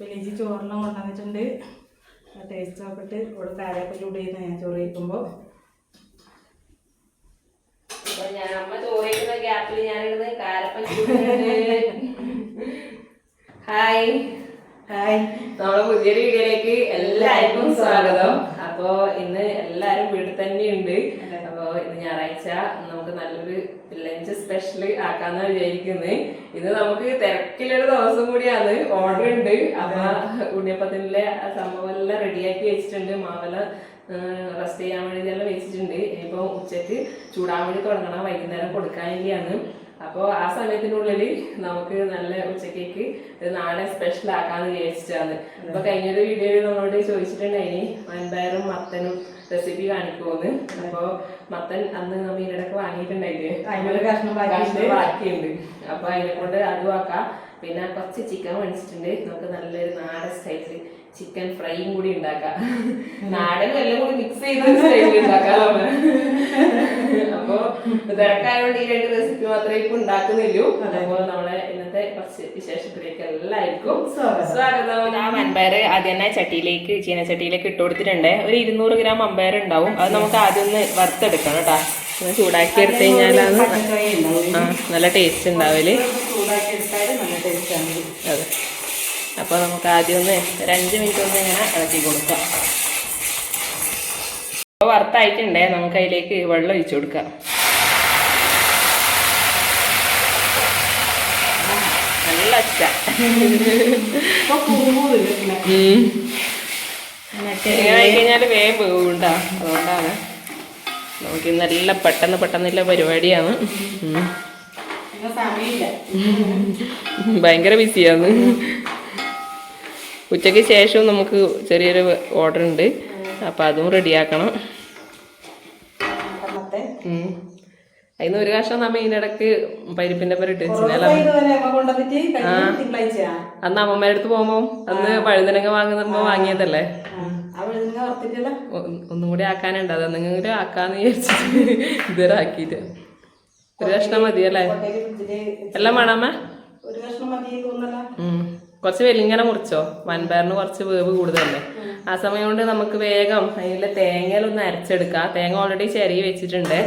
പിന്നെ ചോറെല്ലാം കൊണ്ടുവന്നിട്ടുണ്ട്. ടേസ്റ്റ് നോക്കിയിട്ട് ഇവിടെ കാരൊക്കെ ചൂട് ചെയ്യുന്ന ഞാൻ ചോറ് കഴിക്കുമ്പോൾ ഞാൻ അമ്മ ചോറ് കഴിക്കുന്ന ഗ്യാപ്പിൽ ഞാനിരുന്ന് കാരപ്പൻ. ഹായ് ഹായ് നമ്മുടെ പുതിയൊരു വീഡിയോയിലേക്ക് എല്ലാവർക്കും സ്വാഗതം. അപ്പോ ഇന്ന് എല്ലാരും വീട്ടിൽ തന്നെയുണ്ട്. അപ്പോ ഇത് ഞായറാഴ്ച നമുക്ക് നല്ലൊരു ലഞ്ച് സ്പെഷ്യൽ ആക്കാന്ന് വിചാരിക്കുന്നത് ഇത് നമുക്ക് തിരക്കിലൊരു ദിവസം കൂടിയാണ്. ഓർഡർ ഉണ്ട്. അപ്പൊ ഉണ്ണിയപ്പത്തിന്റെ ആ സംഭവം എല്ലാം റെഡിയാക്കി വെച്ചിട്ടുണ്ട്. മാവല റെസ്റ്റ് ചെയ്യാൻ വേണ്ടി ഇതെല്ലാം വെച്ചിട്ടുണ്ട്. ഇനിയിപ്പോൾ ഉച്ചയ്ക്ക് ചൂടാൻ വേണ്ടി തുടങ്ങണം. വൈകുന്നേരം കൊടുക്കാൻ വേണ്ടിയാണ്. അപ്പോൾ ആ സമയത്തിനുള്ളിൽ നമുക്ക് നല്ല ഉച്ചക്കേക്ക് നാളെ സ്പെഷ്യൽ ആക്കാന്ന് വിചാരിച്ചിട്ടാണ്. അപ്പോൾ കഴിഞ്ഞൊരു വീഡിയോയിൽ നമ്മളോട് ചോദിച്ചിട്ടുണ്ടായിനി. മൻപയറും മത്തനും റെസിപ്പി കാണിക്കുമെന്ന് അപ്പൊ മത്തൻ അന്ന് നമ്മൾ ഇതിനിടക്ക് വാങ്ങിയിട്ടുണ്ടായില്ലേ? അതിനൊരു കഷ്ണം ബാക്കിയുണ്ട് കഷ്ണം ബാക്കിയുണ്ട്. അപ്പൊ അതിനെ കൊണ്ട് അത് വാക്കാം പിന്നെ കുറച്ച് ചിക്കൻ മേടിച്ചിട്ടുണ്ട് നമുക്ക് നല്ലൊരു നാടൻ സ്റ്റൈലിൽ ചിക്കൻ ഫ്രൈയും കൂടി ഉണ്ടാക്കാം. നാടനും എല്ലാം കൂടി മിക്സ് ചെയ്ത സ്റ്റൈലിൽ ഉണ്ടാക്കാം അപ്പൊ തിരക്കായതുകൊണ്ട് ഈ രണ്ട് റെസിപ്പി മാത്രമേ ഇപ്പൊ ഉണ്ടാക്കുന്നില്ലൂ അതേപോലെ നമ്മളെ ഇന്നത്തെ കുറച്ച് വിശേഷത്തിലേക്ക് എല്ലാവർക്കും സ്വാഗതം. വൻപയർ ആദ്യം തന്നെ ചട്ടിയിലേക്ക് ചീനച്ചട്ടിയിലേക്ക് ഇട്ട് കൊടുത്തിട്ടുണ്ട്. ഒരു ഇരുന്നൂറ് ഗ്രാം അമ്പയർ ഉണ്ടാവും. അത് നമുക്ക് ആദ്യം ഒന്ന് വറുത്തെടുക്കണം കേട്ടോ. ഒന്ന് ചൂടാക്കി എടുത്തു കഴിഞ്ഞാലാണ് ആ നല്ല ടേസ്റ്റ് ഉണ്ടാവൽ അതെ. അപ്പോൾ നമുക്ക് ആദ്യം ഒന്ന് ഒരു അഞ്ച് മിനിറ്റ് ഒന്ന് ഇങ്ങനെ ഇളക്കി കൊടുക്കാം. അപ്പോൾ വറുത്തായിട്ടുണ്ടേ. നമുക്ക് അതിലേക്ക് വെള്ളം ഒഴിച്ചു കൊടുക്കാം. നല്ല ഇങ്ങനെ. ആയിക്കഴിഞ്ഞാൽ വേഗം പോകുണ്ടാ അതുകൊണ്ടാണ്. നമുക്ക് നല്ല പെട്ടെന്ന് പെട്ടെന്നുള്ള പരിപാടിയാണ്. ഭയങ്കര ബിസിയാണ്. ഉച്ചയ്ക്ക് ശേഷം നമുക്ക് ചെറിയൊരു ഓർഡർ ഉണ്ട് അപ്പം അതും റെഡിയാക്കണം. അതിന് ഒരു കഷ്ണം നമ്മ ഇതിനിടക്ക് പരിപ്പിന്റെ പേര് ഇട്ട് കുറേ വെച്ചില്ല ദിവസം ഇതുവരെ അമ്മ കൊണ്ടുവന്നിട്ട് കഴിഞ്ഞ തിങ്കളാഴ്ചയാ അന്ന് അമ്മമാരുടെ അടുത്ത് പോകുമ്പോ അന്ന് പഴുതനങ്ങ വാങ്ങുമ്പോ വാങ്ങിയതല്ലേ? ഒന്നും കൂടി ആക്കാനുണ്ട്. അത് എന്തെങ്കിലും ആക്കാന്ന് വിചാരിച്ചിട്ട് ഇതുവരെ ആക്കിയിട്ട്. ഒരു കഷ്ണം മതിയല്ലേ? അല്ലേ എല്ലാം വേണമ്മ ഒരു കഷ്ണം മതി. കുറച്ച് വെലിങ്ങനെ മുറിച്ചോ? വൻപയറിന് കുറച്ച് വേവ് കൂടുതലല്ലേ? ആ സമയം കൊണ്ട് നമുക്ക് വേഗം അതിലെ തേങ്ങയിലൊന്ന് അരച്ചെടുക്കാം. തേങ്ങ ഓൾറെഡി ചെറിയ വെച്ചിട്ടുണ്ട്.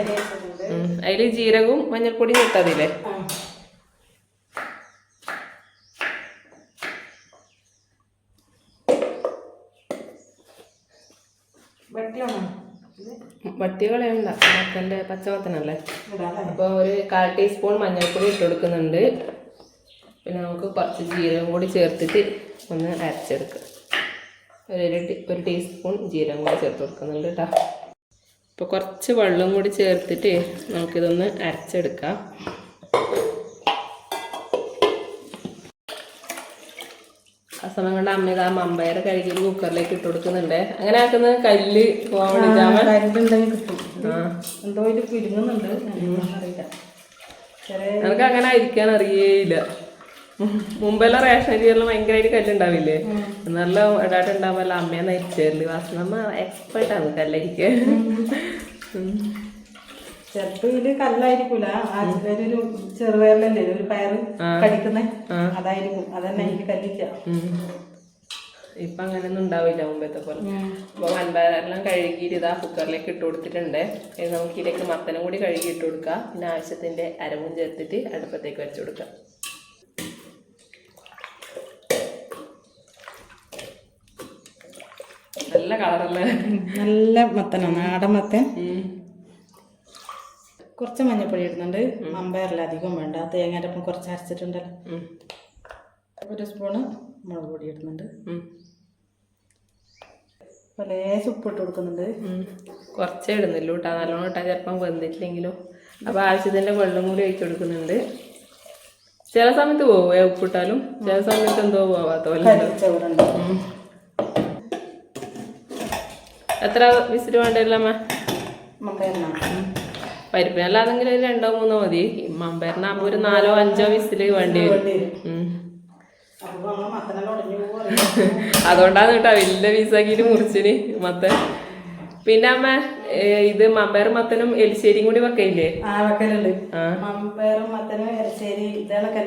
അതിൽ ജീരകവും മഞ്ഞൾപ്പൊടിയും ഇട്ടതില്ലേ വെട്ടിയാണോ? വട്ടി കളയണ്ട. മത്തന്റെ പച്ചമത്തനല്ലേ? അപ്പൊ അപ്പോൾ ഒരു കാൽ ടീസ്പൂൺ മഞ്ഞൾപ്പൊടി ഇട്ട് കൊടുക്കുന്നുണ്ട്. പിന്നെ നമുക്ക് കുറച്ച് ജീരകം കൂടി ചേർത്തിട്ട് ഒന്ന് അരച്ചെടുക്കാം. ഒരു ഒരു ടീസ്പൂൺ ജീരകം കൂടി ചേർത്ത് കൊടുക്കുന്നുണ്ട് കേട്ടോ ഇപ്പോൾ കുറച്ച് വെള്ളം കൂടി ചേർത്തിട്ട് നമുക്കിതൊന്ന് അരച്ചെടുക്കാം. ആ സമയം കൊണ്ട് അമ്മ ഇതാ മമ്പയർ കഴുകി കുക്കറിലേക്ക് ഇട്ട് കൊടുക്കുന്നുണ്ട്. അങ്ങനെ ആക്കുന്നത് കല്ല് വേണ്ടിയിട്ടാണ് കിട്ടും. ആ. എന്തോ ഇത് പിരിങ്ങുന്നുണ്ട്. അറിയില്ല. ചെറിയ നമുക്ക് അങ്ങനെ ആയിരിക്കാൻ അറിയേയില്ല. മുമ്പെല്ലാം റേഷൻ അരിയെല്ലാം ഭയങ്കരമായിട്ട് കല്ലുണ്ടാവില്ലേ? നല്ല ഇടാട്ട് ഉണ്ടാവുമല്ലോ അമ്മയെ നയിച്ചേരൽ വാസനമ്മ എക്സ്പേർട്ടാണ് ആണ് ചിലപ്പോ ഇതിൽ കല്ലായിരിക്കൂല. ഒരു ചെറുപയറിലല്ലേ? ഒരു പയറ് കടിക്കുന്നേ അതായിരിക്കും. അതന്നെ എനിക്ക് കല്ലിക്ക ഇപ്പൊ അങ്ങനെയൊന്നും ഉണ്ടാവില്ല മുമ്പത്തെ പോലെ. അപ്പൊ വൻപയറെല്ലാം കഴുകിയിട്ട് ഇതാ കുക്കറിലേക്ക് ഇട്ട് കൊടുത്തിട്ടുണ്ട്. നമുക്ക് ഇതിലേക്ക് മത്തനും കൂടി കഴുകി ഇട്ട് കൊടുക്കാം. പിന്നെ ആവശ്യത്തിന്റെ അരവും ചേർത്തിട്ട് അടുപ്പത്തേക്ക് വെച്ചു കൊടുക്കാം. നല്ല കളറല്ലേ? നല്ല മത്തനാണ് നാടൻ മത്തൻ. കുറച്ച് മഞ്ഞപ്പൊടി ഇടുന്നുണ്ട്. മമ്പയറിൽ അധികം വേണ്ട. തേങ്ങയുടെ ഒപ്പം കുറച്ച് അരച്ചിട്ടുണ്ടല്ലോ. ഒരു സ്പൂണ് മുളക് പൊടി ഇടുന്നുണ്ട്. ഉപ്പ് ഉപ്പിട്ട് കൊടുക്കുന്നുണ്ട്. കുറച്ചേ ഇടുന്നില്ല കേട്ടോ നല്ലോണം ഇട്ടാൽ ചിലപ്പം വെന്തിട്ടില്ലെങ്കിലും. അപ്പോൾ ആവശ്യത്തിന്റെ വെള്ളം കൂടി ഒഴിച്ചു കൊടുക്കുന്നുണ്ട്. ചില സമയത്ത് പോവേ ഉപ്പിട്ടാലും. ചില സമയത്ത് എന്തോ പോവാത്ത പോലെ. എത്ര വിസിറ്റ് വേണ്ടല്ലോ പരിപ്പിനല്ലാന്നെങ്കിൽ ഒരു രണ്ടോ മൂന്നോ മതി. മമ്പയറിനാകുമ്പോൾ ഒരു നാലോ അഞ്ചോ വിസിൽ വേണ്ടി വരും. അതുകൊണ്ടാണ് കേട്ടോ വലിയ പീസാക്കിയിട്ട് മുറിച്ചിന് മത്തൻ. പിന്നെ അമ്മ ഇത് മമ്പയർ മത്തനും എലിശ്ശേരിയും കൂടി വെക്കയില്ലേ ആ വെക്കലുണ്ട്. മമ്പയറും മത്തനും എലിശ്ശേരി ഇതൊക്കെ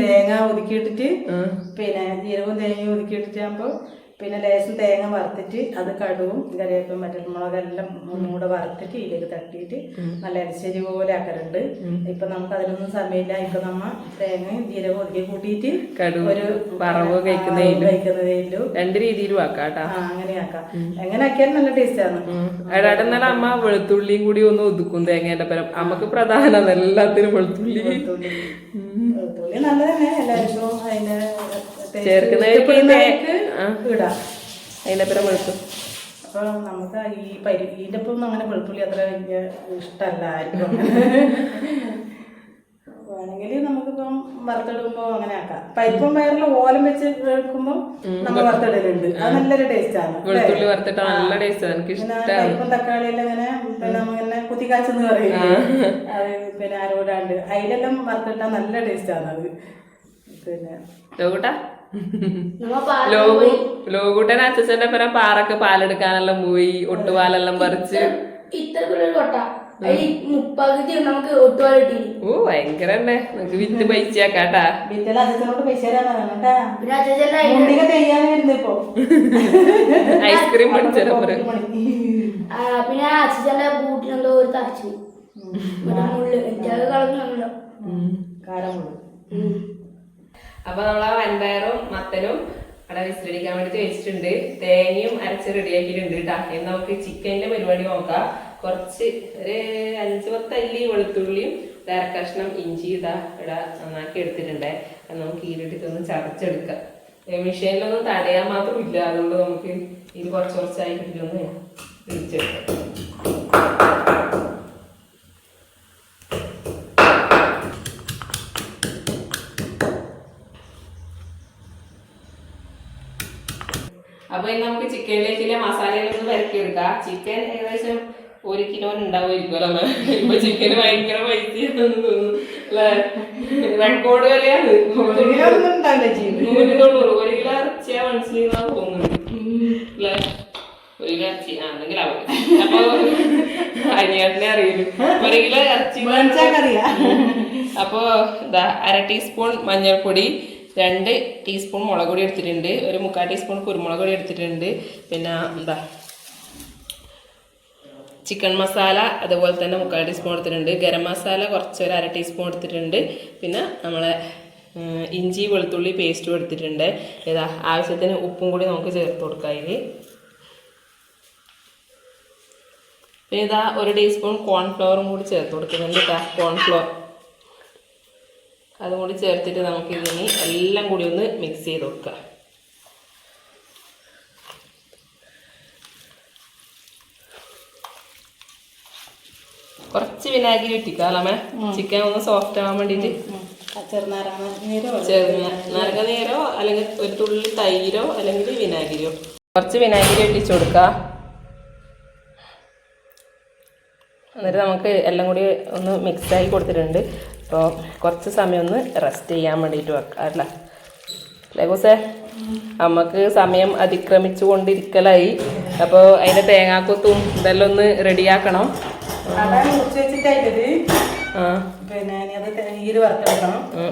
തേങ്ങ ഒതുക്കിയിട്ടിട്ട് പിന്നെ ജീരകവും തേങ്ങയും ഒതുക്കിയിട്ടിട്ട് ആകുമ്പോൾ പിന്നെ ലേശം തേങ്ങ വറുത്തിട്ട് അത് കടുവും കറിവേപ്പും മറ്റൽമുളകെല്ലാം ഒന്നും കൂടെ വറുത്തിട്ട് ഇതിലേക്ക് തട്ടിയിട്ട് നല്ല അരിശ്ശേരി പോലെ ആക്കലുണ്ട് ഇപ്പൊ നമുക്ക് അതിനൊന്നും സമയമില്ല. ഇപ്പൊ നമ്മ തേങ്ങയും ജീരകം ഒതുക്കി കൂട്ടിയിട്ട് ഒരു വറവ് കഴിക്കുന്നതേലു രണ്ട് രീതിയിലും ആക്കാട്ടാ. അങ്ങനെ ആക്കാം. എങ്ങനെ ആക്കിയാലും നല്ല ടേസ്റ്റ് ആണ്. എടാടെ എന്നാലും അമ്മ വെളുത്തുള്ളിയും കൂടി ഒന്ന് ഒതുക്കും തേങ്ങേന്റെ പരം അമ്മയ്ക്ക് പ്രധാനമാണ് എല്ലാത്തിനും വെളുത്തുള്ളി. വെളുത്തുള്ളി. വെളുത്തുള്ളി നല്ലതന്നെ. എല്ലാവർക്കും അതിന്റെ ചേർക്കുന്നവർക്ക്. ഇടാം അതിന്റെ പരം വെളുത്തും. അപ്പോൾ നമുക്ക് ഈ പരി ഇതിന്റെ ഒപ്പം അങ്ങനെ വെളുത്തുള്ളി അത്ര വലിയ ഇഷ്ടമല്ല ആർക്കും വേണമെങ്കിൽ നമുക്കിപ്പം വറുത്തിടുമ്പോ അങ്ങനെ ആക്കാം. പരിപ്പും പയറിലും ഓലം വെച്ച് എടുക്കുമ്പോൾ നമ്മൾ വറുത്തിടലുണ്ട്. അത് നല്ലൊരു ടേസ്റ്റ് ആണ് വെളുത്തുള്ളി വറുത്തിട്ട് നല്ല ടേസ്റ്റ് എനിക്ക് പിന്നെ പരിപ്പും തക്കാളിയെല്ലാം ഇങ്ങനെ പിന്നെ നമ്മങ്ങനെ കുത്തിക്കാച്ചെന്ന് പറയും. അത് പിന്നെ ആരോടാണ്ട്. അതിലെല്ലാം വറുത്തിട്ടാൽ നല്ല ടേസ്റ്റ് ആണ് അത്. പിന്നെ ലോകു ലോകൂട്ടൻ അച്ഛന്റെ പരം പാറക്ക് പാലെടുക്കാനെല്ലാം പോയി ഒട്ടുപാലെല്ലാം പറിച്ച്. ഇത്രക്കുള്ള കൊട്ട. മുപ്പകുതി നമുക്ക് ഒട്ടുപാൽ കിട്ടി ഓ ഭയങ്കര തന്നെ നിങ്ങക്ക് വിത്ത് പൈസയാക്കാട്ടാ ബിറ്റൽ അച്ഛനോട് പൈസ ഐസ്ക്രീം പഠിച്ചോ പിന്നെ അച്ഛന്റെ ബൂട്ടിനെന്തോ ഒരു തറച്ചു കളഞ്ഞു കാരമുള്ളൂ അപ്പൊ ആ വൻപയറും മത്തനും അവിടെ വിസിലടിക്കാൻ വേണ്ടി വെച്ചിട്ടുണ്ട്. തേങ്ങയും അരച്ച് റെഡിയാക്കിയിട്ടുണ്ട് കേട്ടോ ഇനി നമുക്ക് ചിക്കന്റെ പരിപാടി നോക്കാം. കുറച്ച് ഒരു അഞ്ച് പത്ത് അല്ലി വെളുത്തുള്ളിയും ഒരു അരക്കഷ്ണം ഇഞ്ചി ഇതാ ഇവിടെ നന്നാക്കി എടുത്തിട്ടുണ്ട്. നമുക്ക് ഈരിട്ടിട്ടൊന്ന് ചതച്ചെടുക്കാം. മെഷീനിലൊന്നും തടയാൻ മാത്രമില്ല അതുകൊണ്ട് നമുക്ക് ഇത് കുറച്ച് കുറച്ചായി കിട്ടിയൊന്ന് തിരിച്ചെടുക്കാം അപ്പൊ ഇനി നമുക്ക് ചിക്കനിലേക്ക് മസാലയിലൊന്ന് വരക്കി എടുക്കാം ചിക്കൻ ഏകദേശം ഒരു കിലോ ഉണ്ടാവുമായിരിക്കുമല്ലോ? ഇപ്പൊ ചിക്കൻ ഭയങ്കര പൈസയാണെന്ന് തോന്നുന്നു റെക്കോർഡ് വിലയാണ് നൂറ്റി തൊണ്ണൂറ് ഒരു കിലോ ഇറച്ചിയാ മനസ്സിലാ തോന്നുന്നു അല്ലേ? ഒരു കിലോ ഇറച്ചി ആണെങ്കിൽ അവർ അപ്പൊ അനിയാട്ടിനെ അറിയില്ല. ഒരു കിലോ ഇറച്ചി അപ്പോ അര ടീസ്പൂൺ മഞ്ഞൾപ്പൊടി രണ്ട് ടീസ്പൂൺ മുളക് പൊടി എടുത്തിട്ടുണ്ട് ഒരു മുക്കാൽ ടീസ്പൂൺ കുരുമുളക് പൊടി എടുത്തിട്ടുണ്ട്. പിന്നെ എന്താ? ചിക്കൻ മസാല അതുപോലെ തന്നെ മുക്കാൽ ടീസ്പൂൺ എടുത്തിട്ടുണ്ട്. ഗരം മസാല കുറച്ച് ഒരു അര ടീസ്പൂൺ എടുത്തിട്ടുണ്ട്. പിന്നെ നമ്മളെ ഇഞ്ചി വെളുത്തുള്ളി പേസ്റ്റും എടുത്തിട്ടുണ്ട്. ഏതാ ആവശ്യത്തിന് ഉപ്പും കൂടി നമുക്ക് ചേർത്ത് കൊടുക്കാം അതിൽ പിന്നെ ഇതാ ഒരു ടീസ്പൂൺ കോൺഫ്ലവറും കൂടി ചേർത്ത് കൊടുക്കുന്നുണ്ട് ഇതാ കോൺഫ്ലവർ അതും കൂടി ചേർത്തിട്ട് നമുക്ക് ഇതിന് എല്ലാം കൂടി ഒന്ന് മിക്സ് ചെയ്ത് കൊടുക്കാം. കുറച്ച് വിനാഗിരി അല്ലേ ചിക്കൻ ഒന്ന് സോഫ്റ്റ് ആവാൻ വേണ്ടിയിട്ട് ചെറുനാരാണ് നീരോ അല്ലെങ്കിൽ ഒരു തുള്ളി തൈരോ അല്ലെങ്കിൽ വിനാഗിരിയോ? കുറച്ച് വിനാഗിരി ഒട്ടിച്ചു കൊടുക്കുക എന്നിട്ട് നമുക്ക് എല്ലാം കൂടി ഒന്ന് മിക്സായി കൊടുത്തിട്ടുണ്ട്. അപ്പോൾ കുറച്ച് സമയം ഒന്ന് റെസ്റ്റ് ചെയ്യാൻ വേണ്ടിയിട്ട് വെക്കാം അല്ല? കുസേ? നമുക്ക് സമയം അതിക്രമിച്ചു കൊണ്ടിരിക്കലായി. അപ്പോൾ അതിന്റെ തേങ്ങാക്കൊത്തും ഇതെല്ലാം ഒന്ന് റെഡിയാക്കണം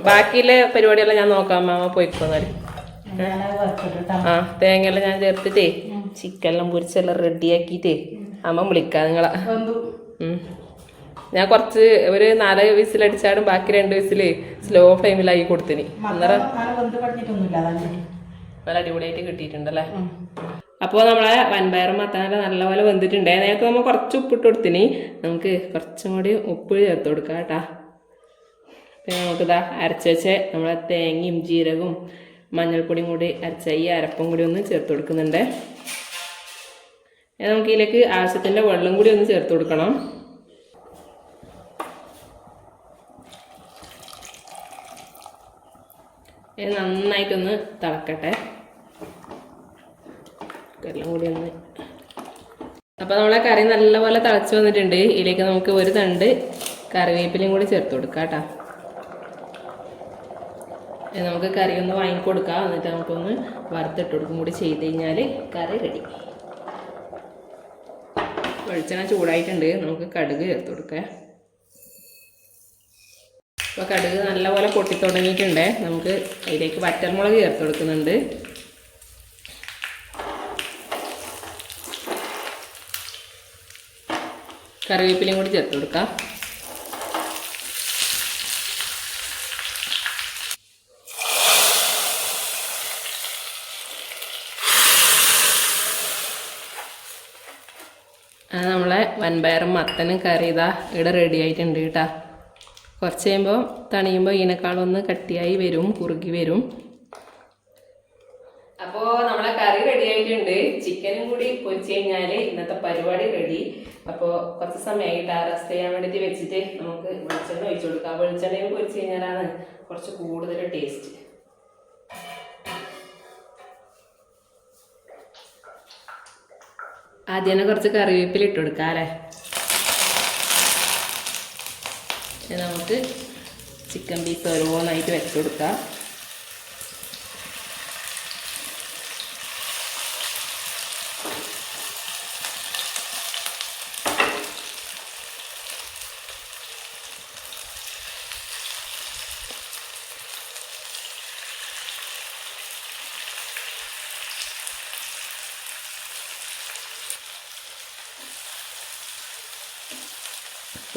ബാക്കിയിലെ പരിപാടിയെല്ലാം ഞാൻ നോക്കാം മാമ പോയിക്കോന്നാൽ ആ തേങ്ങയെല്ലാം ഞാൻ ചേർത്തിട്ടേ ചിക്കനെല്ലാം പൊരിച്ചെല്ലാം റെഡിയാക്കിയിട്ടേ അമ്മ വിളിക്കാം നിങ്ങളെ. ഞാൻ കുറച്ച് ഒരു നാല് വിസിലടിച്ചാടും ബാക്കി രണ്ട് വിസിൽ സ്ലോ ഫ്ലെയിമിലായി കൊടുത്തിന്. അന്നേരം നല്ല അടിപൊളിയായിട്ട് കിട്ടിയിട്ടുണ്ടല്ലേ? അപ്പോൾ നമ്മളെ വൻപയർ മത്തനല്ല നല്ലപോലെ വെന്തിട്ടുണ്ട്. നേരത്തെ നമ്മൾ കുറച്ച് ഉപ്പിട്ട് കൊടുത്തിനി. നമുക്ക് കുറച്ചും കൂടി ഉപ്പ് ചേർത്ത് കൊടുക്കാം കേട്ടാ. പിന്നെ നമുക്കിതാ അരച്ച് വെച്ച് നമ്മളെ തേങ്ങയും ജീരകവും മഞ്ഞൾപ്പൊടിയും കൂടി അരച്ച ഈ അരപ്പും കൂടി ഒന്ന് ചേർത്ത് കൊടുക്കുന്നുണ്ട്. നമുക്ക് ഇതിലേക്ക് ആവശ്യത്തിന്റെ വെള്ളം കൂടി ഒന്ന് ചേർത്ത് കൊടുക്കണം. ഇത് നന്നായിട്ടൊന്ന് തിളക്കട്ടെ. എല്ലാം കൂടി ഒന്ന്. അപ്പോൾ നമ്മളെ കറി നല്ലപോലെ തിളച്ച് വന്നിട്ടുണ്ട്. ഇതിലേക്ക് നമുക്ക് ഒരു തണ്ട് കറിവേപ്പിലയും കൂടി ചേർത്ത് കൊടുക്കാം കേട്ടോ. നമുക്ക് കറി ഒന്ന് വാങ്ങിക്കൊടുക്കാം എന്നിട്ട് നമുക്കൊന്ന് വറുത്തിട്ട് കൊടുക്കും. കൂടി ചെയ്ത് കഴിഞ്ഞാൽ കറി റെഡി വെളിച്ചെണ്ണ ചൂടായിട്ടുണ്ട്. നമുക്ക് കടുക് ചേർത്ത് കൊടുക്കാം. അപ്പോൾ കടുക് നല്ലപോലെ പൊട്ടിത്തുടങ്ങിയിട്ടുണ്ട് നമുക്ക് അതിലേക്ക് വറ്റൽമുളക് ചേർത്ത് കൊടുക്കുന്നുണ്ട്. കറിവേപ്പിലയും കൂടി ചേർത്ത് കൊടുക്കാം. നമ്മളെ വൻപയറും മത്തനും കറി ഇതാ ഇവിടെ റെഡി ആയിട്ടുണ്ട് കേട്ടാ. കുറച്ച് കഴിയുമ്പോൾ തണിയുമ്പോൾ ഇതിനേക്കാളൊന്ന് കട്ടിയായി വരും കുറുകി വരും. അപ്പോൾ നമ്മളെ കറി റെഡി ആയിട്ടുണ്ട്. ചിക്കനും കൂടി പൊരിച്ച് കഴിഞ്ഞാൽ ഇന്നത്തെ പരിപാടി റെഡി അപ്പോൾ കുറച്ച് സമയമായിട്ട് റെസ്റ്റ് ചെയ്യാൻ വേണ്ടിയിട്ട് വെച്ചിട്ട് നമുക്ക് വെളിച്ചെണ്ണ ഒഴിച്ചു കൊടുക്കാം. വെളിച്ചെണ്ണയും പൊരിച്ച് കഴിഞ്ഞാലാണ് കുറച്ച് കൂടുതൽ ടേസ്റ്റ് ആദ്യം തന്നെ കുറച്ച് കറിവേപ്പില ഇട്ട് കൊടുക്കാം അല്ലേ ഇനി നമുക്ക് ചിക്കൻ പീസ് ഓരോന്നായിട്ട് വെച്ച് കൊടുക്കാം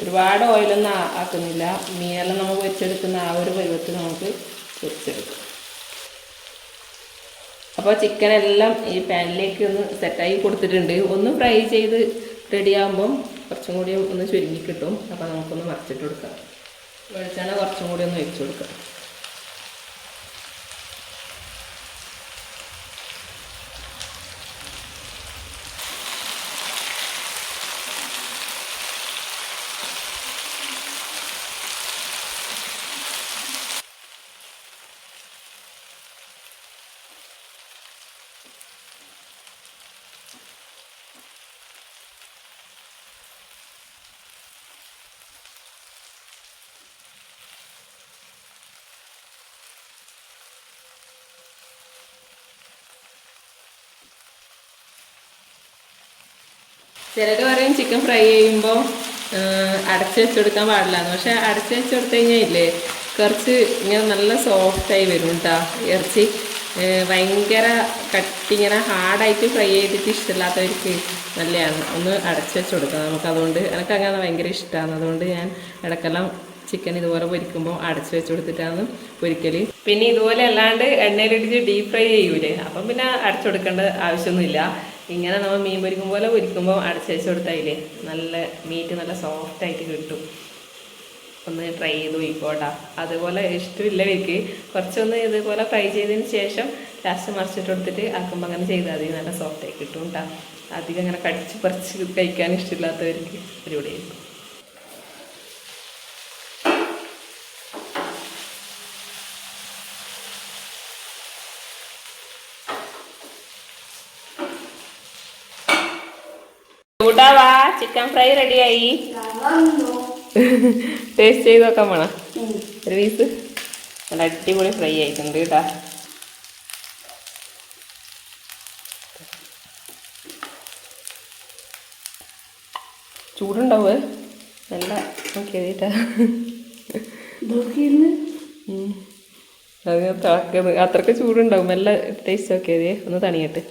ഒരുപാട് ഓയിലൊന്നും ആക്കുന്നില്ല. മീനെല്ലാം നമ്മൾ പൊരിച്ചെടുക്കുന്ന ആ ഒരു പരുവത്തിൽ നമുക്ക് പൊരിച്ചെടുക്കും. അപ്പോൾ ചിക്കൻ എല്ലാം ഈ പാനിലേക്ക് ഒന്ന് സെറ്റായി കൊടുത്തിട്ടുണ്ട്. ഒന്ന് ഫ്രൈ ചെയ്ത് റെഡി ആകുമ്പം കുറച്ചും കൂടി ഒന്ന് ചുരുങ്ങി കിട്ടും. അപ്പോൾ നമുക്കൊന്ന് മറിച്ചിട്ട് കൊടുക്കാം. വെളിച്ചെണ്ണ കുറച്ചും കൂടി ഒന്ന് ഒഴിച്ചു കൊടുക്കാം. ചിലർ പറയും ചിക്കൻ ഫ്രൈ ചെയ്യുമ്പോൾ അടച്ച് വെച്ച് കൊടുക്കാൻ പാടില്ലാന്ന് പക്ഷെ അടച്ച് വെച്ച് കൊടുത്തു കഴിഞ്ഞാൽ ഇല്ലേ കുറച്ച് ഇങ്ങനെ നല്ല സോഫ്റ്റായി വരും കേട്ടോ ഇറച്ചി ഭയങ്കര കട്ടി ഇങ്ങനെ ഹാർഡായിട്ട് ഫ്രൈ ചെയ്തിട്ട് ഇഷ്ടമില്ലാത്തവർക്ക് നല്ലതാണ്. ഒന്ന് അടച്ച് വെച്ച് കൊടുക്കാം നമുക്ക് അതുകൊണ്ട് എനിക്ക് അങ്ങനെ ഭയങ്കര ഇഷ്ടമാണ് അതുകൊണ്ട് ഞാൻ ഇടയ്ക്കെല്ലാം ചിക്കൻ ഇതുപോലെ പൊരിക്കുമ്പോൾ അടച്ച് വെച്ച് കൊടുത്തിട്ടാണ് പൊരിക്കൽ പിന്നെ ഇതുപോലെ അല്ലാണ്ട് എണ്ണയിലിടിച്ച് ഡീപ് ഫ്രൈ ചെയ്യൂലേ. അപ്പം പിന്നെ അടച്ചു കൊടുക്കേണ്ട ആവശ്യമൊന്നുമില്ല. ഇങ്ങനെ നമ്മൾ മീൻ പൊരിക്കും പോലെ പൊരിക്കുമ്പോൾ അടച്ചേച്ച് കൊടുത്തായില്ലേ നല്ല മീറ്റ് നല്ല സോഫ്റ്റായിട്ട് കിട്ടും. ഒന്ന് ട്രൈ ചെയ്ത് പോയിക്കോട്ടാ അതുപോലെ ഇഷ്ടമില്ല എനിക്ക് കുറച്ചൊന്ന് ഇതുപോലെ ഫ്രൈ ചെയ്തതിന് ശേഷം ലാസ്റ്റ് മറിച്ചിട്ട് കൊടുത്തിട്ട് ആക്കുമ്പോൾ അങ്ങനെ ചെയ്താൽ മതി. നല്ല സോഫ്റ്റ് ആയി കിട്ടും കേട്ടോ അധികം അങ്ങനെ കടിച്ച് പറിച്ച് കഴിക്കാൻ ഇഷ്ടമില്ലാത്തവർക്ക് പരിപാടിയായിരിക്കും ചൂടാവാ ചിക്കൻ ഫ്രൈ റെഡിയായി ടേസ്റ്റ് ചെയ്ത് നോക്കാൻ വേണം ഒരു പീസ് നല്ല അടിപൊളി ഫ്രൈ ആയിട്ടുണ്ട് കേട്ടാ. ചൂടുണ്ടാവ്? നല്ല നോക്കിയത് കേട്ടാ. ഉം. അത് തിളക്കുന്നത് അത്രയ്ക്ക് ചൂടുണ്ടാവും. നല്ല ടേസ്റ്റ് നോക്കിയതേ ഒന്ന് തണിയട്ടെ.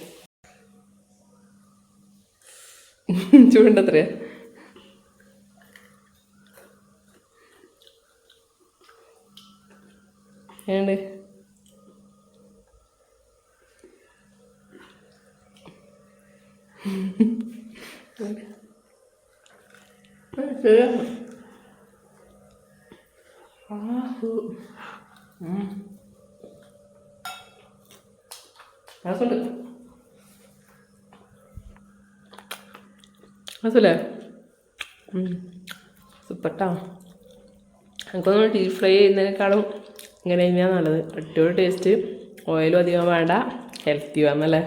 ചൂടുണ്ടത്രയാ ഏണ്ട് രസമുണ്ട് രസമല്ലേ സൂപ്പർട്ടാ. എനിക്കൊന്നും ഡീപ് ഫ്രൈ ചെയ്യുന്നതിനേക്കാളും ഇങ്ങനെ തന്നെയാണ് നല്ലത്. അടിപൊളി ടേസ്റ്റ് ഓയിലും അധികം വേണ്ട. ഹെൽത്തി വന്നല്ലേ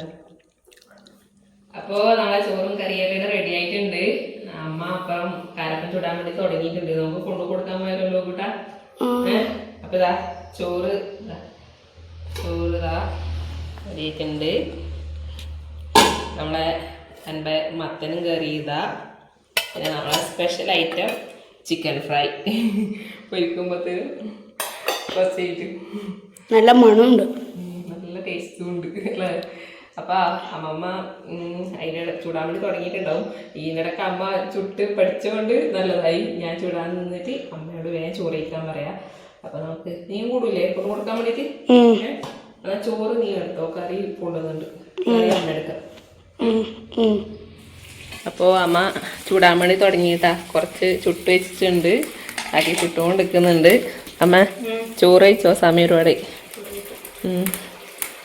അപ്പോൾ നമ്മളെ ചോറും കറിയൊക്കെ റെഡി ആയിട്ടുണ്ട്. അമ്മ അപ്പം കാരപ്പം ചൂടാൻ വേണ്ടി തുടങ്ങിയിട്ടുണ്ട്. നമുക്ക് കൊണ്ടു കൊടുക്കാൻ പോയല്ലോ കൂട്ടാ? അപ്പൊ ഇതാ ചോറ്. ചോറ് ഇതാ റെഡിയായിട്ടുണ്ട് നമ്മളെ എന്റെ മത്തനും കറി ഇതാ പിന്നെ നമ്മളെ സ്പെഷ്യൽ ഐറ്റം ചിക്കൻ ഫ്രൈ പൊരിക്കുമ്പോഴത്തേനും നല്ല മണമുണ്ട്. നല്ല ടേസ്റ്റും ഉണ്ട് അല്ലേ? അപ്പോൾ അമ്മമ്മ അതിന്റെ ചൂടാൻ വേണ്ടി തുടങ്ങിയിട്ടുണ്ടാവും. ഈയിടക്ക് അമ്മ ചുട്ട് പഠിച്ചുകൊണ്ട് നല്ലതായി. ഞാൻ ചൂടാൻ നിന്നിട്ട് അമ്മയോട് വേഗം ചോറ് കഴിക്കാൻ പറയാം. അപ്പോൾ നമുക്ക് നീ കൂടില്ലേ? കൊണ്ട് കൊടുക്കാൻ വേണ്ടിയിട്ട് എന്നാൽ ചോറ് നീ എടുത്തോ? കറി കൊണ്ടുവന്നുണ്ട് കറി അമ്മ എടുക്കാം. അപ്പോൾ അമ്മ ചൂടാൻ വേണ്ടി തുടങ്ങിയിട്ടാ. കുറച്ച് ചുട്ട് വെച്ചിട്ടുണ്ട്. ആക്കി ചുട്ടുകൊണ്ട് നിൽക്കുന്നുണ്ട് അമ്മ ചോറ് കഴിച്ചോ? സമയം ഒരുപാട്.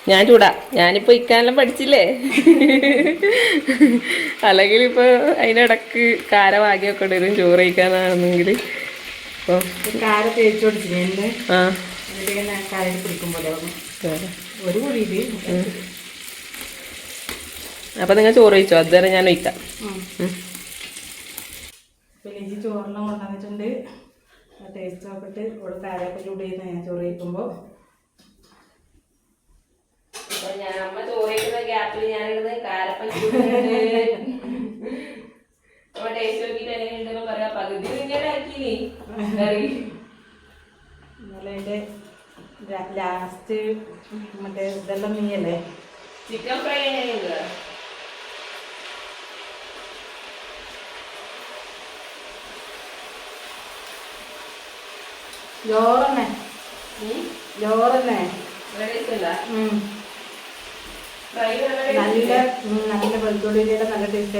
ഞാൻ ചൂടാ. ഞാനിപ്പോൾ ഇക്കാനെല്ലാം പഠിച്ചില്ലേ? അല്ലെങ്കിൽ ഇപ്പോൾ അതിനിടക്ക് കാരവാകിയൊക്കെ വരും ചോറ് കഴിക്കാനാണെന്നെങ്കിൽ ഇപ്പോൾ കാര തേച്ച് കൊടുത്തില്ലേ ആ. ഒരു കുഴിയിൽ അപ്പോൾ നിങ്ങൾ ചോറ് കഴിച്ചോ? അതുവരെ ഞാൻ ഈ ചോറെല്ലാം കൊണ്ടുവന്നിട്ടുണ്ട്. ടേസ്റ്റ് നോക്കിയിട്ട് ഇവിടെ കാരൊക്കെ ചൂട് ചെയ്യുന്ന ഞാൻ ചോറ് കഴിക്കുമ്പോൾ അപ്പൊ ഞാൻ അമ്മ ചോറ് കഴിക്കുന്ന ഗ്യാപ്പിൽ ഞാനിടുന്നത് കാരപ്പൻ അപ്പൊ ടേസ്റ്റ് നോക്കിയിട്ട് എങ്ങനെയുണ്ടെന്ന് പറയാ. പകുതി ഇങ്ങനെ ആക്കി കറി. ഇന്നലെ അതിന്റെ ലാസ്റ്റ് മറ്റേ ഇതെല്ലാം നീയല്ലേ? ചിക്കൻ ഫ്രൈ എങ്ങനെയുണ്ട്? ചോറന്നെ ചോറന്നെ നല്ല നല്ല വെളുത്തുള്ളിയിലെ നല്ല ടേസ്റ്റ്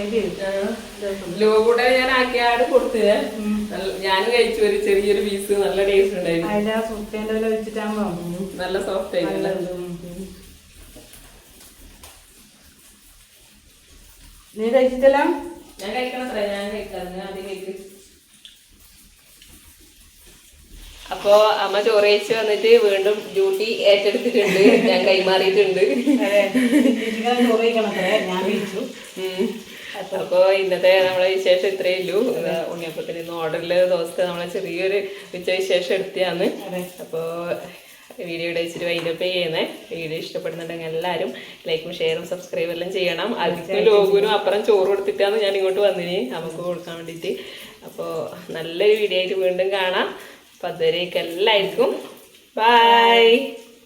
ഞാൻ ആക്കിയാട് കൊടുത്തത്. ഞാൻ കഴിച്ചു ഒരു ചെറിയൊരു പീസ് നല്ല ടേസ്റ്റ് ഉണ്ടായിരുന്നു. അതിന്റെ ആ സുത്തേന്റെ വില വെച്ചിട്ടാകുമ്പോ നല്ല സോഫ്റ്റ് ആയിട്ടില്ല നീ കഴിച്ചിട്ടല്ല? ഞാൻ കഴിക്കണത്ര ഞാൻ കഴിക്കാം. ഞാൻ ആദ്യം കഴിക്കും. അപ്പോ അമ്മ ചോറ് കഴിച്ച് വന്നിട്ട് വീണ്ടും ഡ്യൂട്ടി ഏറ്റെടുത്തിട്ടുണ്ട്. ഞാൻ കൈമാറിയിട്ടുണ്ട്. അപ്പോ ഇന്നത്തെ നമ്മളെ വിശേഷം ഇത്രയേ ഉള്ളൂ. ഉണ്ണിയപ്പത്തിന് ഇന്ന് ഓർഡറിൽ ദിവസത്തെ നമ്മളെ ചെറിയൊരു ഉച്ച വിശേഷം എടുത്തതാണ്. അതെ. അപ്പോൾ വീഡിയോ വെച്ചിട്ട് വൈൻഡപ്പ് ചെയ്യുന്നേ. വീഡിയോ ഇഷ്ടപ്പെടുന്നുണ്ടെങ്കിൽ എല്ലാവരും ലൈക്കും ഷെയറും സബ്സ്ക്രൈബ് എല്ലാം ചെയ്യണം. അതിന് ലോഗുനും അപ്പുറം ചോറ് കൊടുത്തിട്ടാണ് ഞാൻ ഇങ്ങോട്ട് വന്നിന് നമുക്ക് കൊടുക്കാൻ വേണ്ടിയിട്ട്. അപ്പോൾ നല്ലൊരു വീഡിയോ ആയിട്ട് വീണ്ടും കാണാം. അപ്പോൾ അതുവരേക്ക് എല്ലാവർക്കും ബൈ